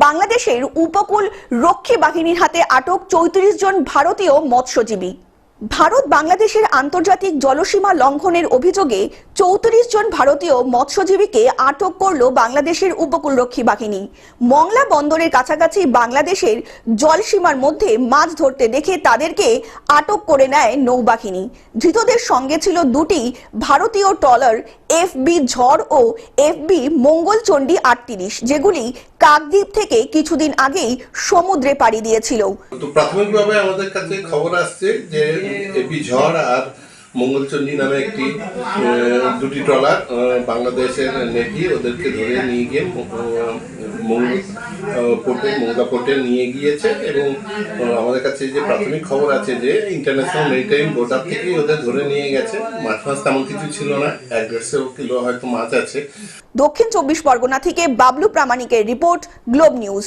বাংলাদেশের উপকূল রক্ষী বাহিনীর হাতে আটক চৌত্রিশ জন ভারতীয় মৎস্যজীবী। ভারত বাংলাদেশের আন্তর্জাতিক জলসীমা লঙ্ঘনের অভিযোগে চৌত্রিশ জন ভারতীয় মৎস্যজীবীকে আটক করল বাংলাদেশের উপকূলরক্ষী বাহিনী। মংলা বন্দরের কাছাকাছি বাংলাদেশের জলসীমার মধ্যে মাছ ধরতে দেখে তাদেরকে আটক করে নেয় নৌবাহিনী। ধৃতদের সঙ্গে ছিল দুটি ভারতীয় ট্রলার, এফবি ঝড় ও এফবি মঙ্গলচণ্ডী আটত্রিশ, যেগুলি কাকদ্বীপ থেকে কিছুদিন আগেই সমুদ্রে পাড়ি দিয়েছিল। প্রাথমিকভাবে আমাদের কাছে খবর আসছে যে এপি ঝড় আর মঙ্গলচন্ডী নামে একটি দুটি ট্রলার বাংলাদেশের নেভি, ওদেরকে ধরে নিয়ে গিয়ে পোর্টে মঙ্গলা পোর্টে নিয়ে গিয়েছে এবং আমাদের কাছে যে প্রাথমিক খবর আছে যে ইন্টারন্যাশনাল মেরিটাইম বোর্ডার থেকেই ওদের ধরে নিয়ে গেছে। মাছ মাছ তেমন কিছু ছিল না, এক দেড়শো কিলো হয়তো মাছ আছে। দক্ষিণ চব্বিশ পরগনা থেকে বাবলু প্রামাণিকের রিপোর্ট, গ্লোব নিউজ।